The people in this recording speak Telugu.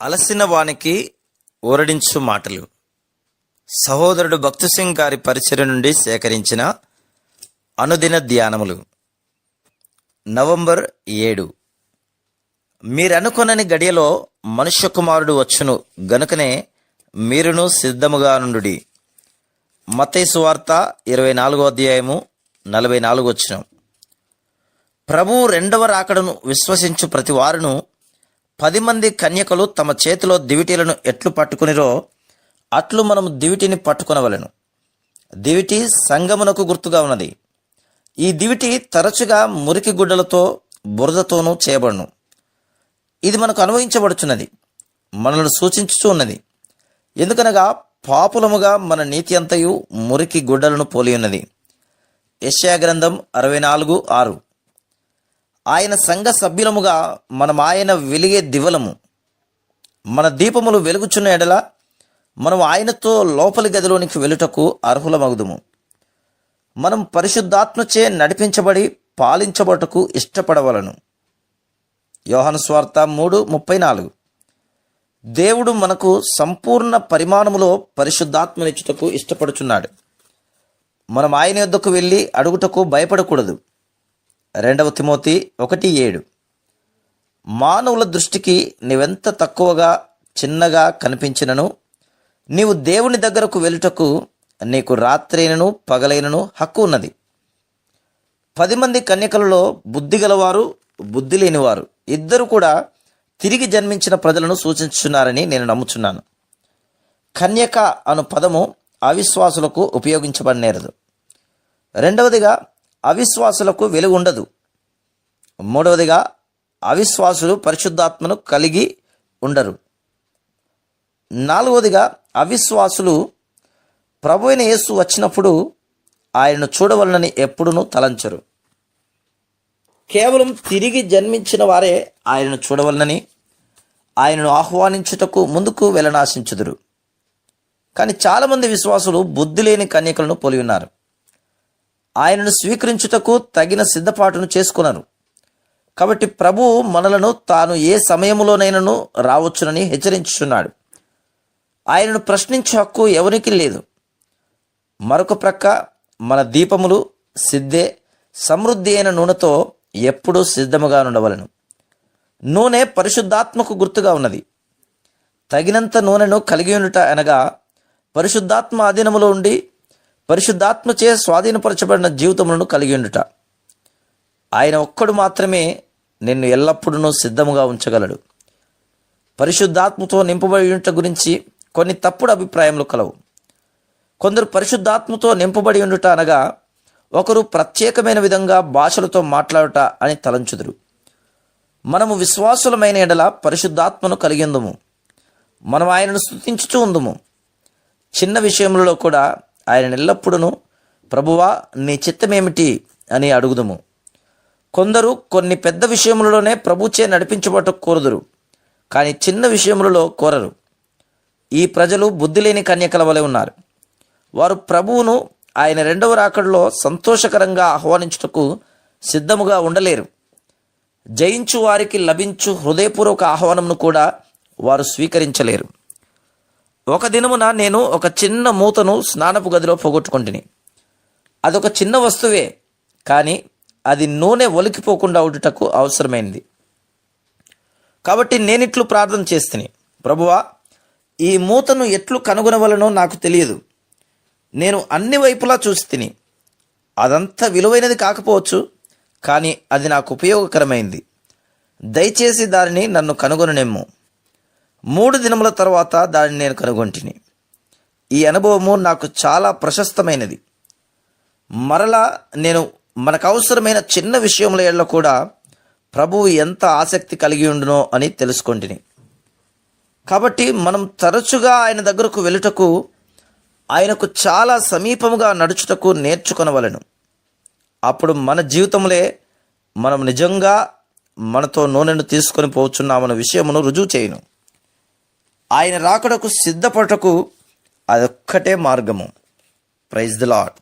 అలసిన వానికి ఊరడించు మాటలు. సహోదరుడు భక్తు సింగ్ గారి పరిచయం నుండి సేకరించిన అనుదిన ధ్యానములు. నవంబర్ ఏడు. మీరనుకొనని గడియలో మనుష్య కుమారుడు వచ్చును. గనుకనే మీరును సిద్ధముగా నుండుడి. మతేసు వార్త ఇరవై నాలుగో అధ్యాయము నలభై నాలుగు వచ్చిన ప్రభువు రెండవ రాకడను విశ్వసించు ప్రతి వారును పది మంది కన్యకలు తమ చేతిలో దివిటీలను ఎట్లు పట్టుకునిరో అట్లు మనం దివిటిని పట్టుకొనవలెను. దివిటి సంగమునకు గుర్తుగా ఉన్నది. ఈ దివిటి తరచుగా మురికి గుడ్డలతో బురదతోనూ చేయబడును. ఇది మనకు అనుభవించబడుచున్నది మనల్ని సూచించుచూ ఉన్నది. ఎందుకనగా పాపులముగా మన నీతి అంతయు మురికి గుడ్డలను పోలి ఉన్నది యశ్యా గ్రంథం అరవై నాలుగు ఆరు. ఆయన సంఘ సభ్యులముగా మనం ఆయన వెలిగే దివలము. మన దీపములు వెలుగుచున్న ఎడల మనం ఆయనతో లోపలి గదిలోనికి వెలుటకు అర్హులమగుదుము. మనం పరిశుద్ధాత్మచే నడిపించబడి పాలించబడటకు ఇష్టపడవలను. యోహన్ స్వార్థ మూడు ముప్పై నాలుగు. దేవుడు మనకు సంపూర్ణ పరిమాణములో పరిశుద్ధాత్మనిచ్చుటకు ఇష్టపడుచున్నాడు. మనం ఆయన యొద్దకు వెళ్ళి అడుగుటకు భయపడకూడదు. రెండవ తిమోతి ఒకటి ఏడు. మానవుల దృష్టికి నీవెంత తక్కువగా చిన్నగా కనిపించినను నీవు దేవుని దగ్గరకు వెళ్ళుటకు నీకు రాత్రైనను పగలైనను హక్కు ఉన్నది. పది మంది కన్యకలలో బుద్ధి గలవారు బుద్ధి లేనివారు. ఇద్దరు కూడా తిరిగి జన్మించిన ప్రజలను సూచించున్నారని నేను నమ్ముచున్నాను. కన్యక అను పదము అవిశ్వాసులకు ఉపయోగించబడినేరదు. రెండవదిగా అవిశ్వాసులకు వెలుగు ఉండదు మూడవదిగా అవిశ్వాసులు పరిశుద్ధాత్మను కలిగి ఉండరు. నాలుగవదిగా అవిశ్వాసులు ప్రభు అయిన యేసు వచ్చినప్పుడు ఆయనను చూడవలనని ఎప్పుడునూ తలంచరు. కేవలం తిరిగి జన్మించిన వారే ఆయనను చూడవలనని ఆయనను ఆహ్వానించుటకు ముందుకు వెళ్ళనాశించుదురు. కానీ చాలామంది విశ్వాసులు బుద్ధి లేని కన్యకలను పోలి ఉన్నారు. ఆయనను స్వీకరించుటకు తగిన సిద్ధపాటును చేసుకున్నారు కాబట్టి ప్రభు మనలను తాను ఏ సమయంలోనైనాను రావచ్చునని హెచ్చరించుచున్నాడు. ఆయనను ప్రశ్నించే హక్కు ఎవరికి లేదు. మరొక ప్రక్క మన దీపములు సిద్ధే సమృద్ధి అయిన నూనెతో ఎప్పుడూ సిద్ధముగా ఉండవలను నూనె పరిశుద్ధాత్మకు గుర్తుగా ఉన్నది. తగినంత నూనెను కలిగి ఉండుట అనగా పరిశుద్ధాత్మ అధీనములో ఉండి పరిశుద్ధాత్మచే స్వాధీనపరచబడిన జీవితములను కలిగి ఉండుట. ఆయన ఒక్కడు మాత్రమే నిన్ను ఎల్లప్పుడూ సిద్ధముగా ఉంచగలడు. పరిశుద్ధాత్మతో నింపబడి ఉంట గురించి కొన్ని తప్పుడు అభిప్రాయములు కలవు. కొందరు పరిశుద్ధాత్మతో నింపబడి ఉండుట అనగా ఒకరు ప్రత్యేకమైన విధంగా భాషలతో మాట్లాడుట అని తలంచుదురు. మనము విశ్వాసులమైన ఎడల పరిశుద్ధాత్మను కలిగి ఉందము. మనం ఆయనను స్థుతించుచూ ఉందుము. చిన్న విషయములలో కూడా ఆయన ఎల్లప్పుడూ ప్రభువా నీ చిత్తమేమిటి అని అడుగుదము. కొందరు కొన్ని పెద్ద విషయములలోనే ప్రభుచే నడిపించబట కోరుదురు కానీ చిన్న విషయములలో కోరరు. ఈ ప్రజలు బుద్ధి లేని కన్యకల వలె ఉన్నారు. వారు ప్రభువును ఆయన రెండవ రాకడలో సంతోషకరంగా ఆహ్వానించుటకు సిద్ధముగా ఉండలేరు. జయించు వారికి లభించు హృదయపూర్వక ఆహ్వానమును కూడా వారు స్వీకరించలేరు. ఒక దినమున నేను ఒక చిన్న మూతను స్నానపు గదిలో పోగొట్టుకుంటుని. అదొక చిన్న వస్తువే కానీ అది నూనె ఒలికిపోకుండా ఉండుటకు అవసరమైంది. కాబట్టి నేనిట్లు ప్రార్థన చేస్తుని. ప్రభువా ఈ మూతను ఎట్లు కనుగొనవలనో నాకు తెలియదు. నేను అన్ని వైపులా చూసి తిని అదంత విలువైనది కాకపోవచ్చు కానీ అది నాకు ఉపయోగకరమైంది. దయచేసి దానిని నన్ను కనుగొననేమో మూడు దినముల తర్వాత దానిని నేను కనుగొంటిని. ఈ అనుభవము నాకు చాలా ప్రశస్తమైనది. మరలా నేను మనకు అవసరమైన చిన్న విషయముల ఏళ్ళ కూడా ప్రభువు ఎంత ఆసక్తి కలిగి ఉండునో అని తెలుసుకొంటిని. కాబట్టి మనం తరచుగా ఆయన దగ్గరకు వెళ్ళుటకు ఆయనకు చాలా సమీపముగా నడుచుటకు నేర్చుకొనవలను. అప్పుడు మన జీవితంలో మనం నిజంగా మనతో నూనెను తీసుకొని పోచున్నామన్న విషయమును రుజువు చేయను. ఆయన రాకడకు సిద్ధపడటకు అదొక్కటే మార్గము. Praise the lord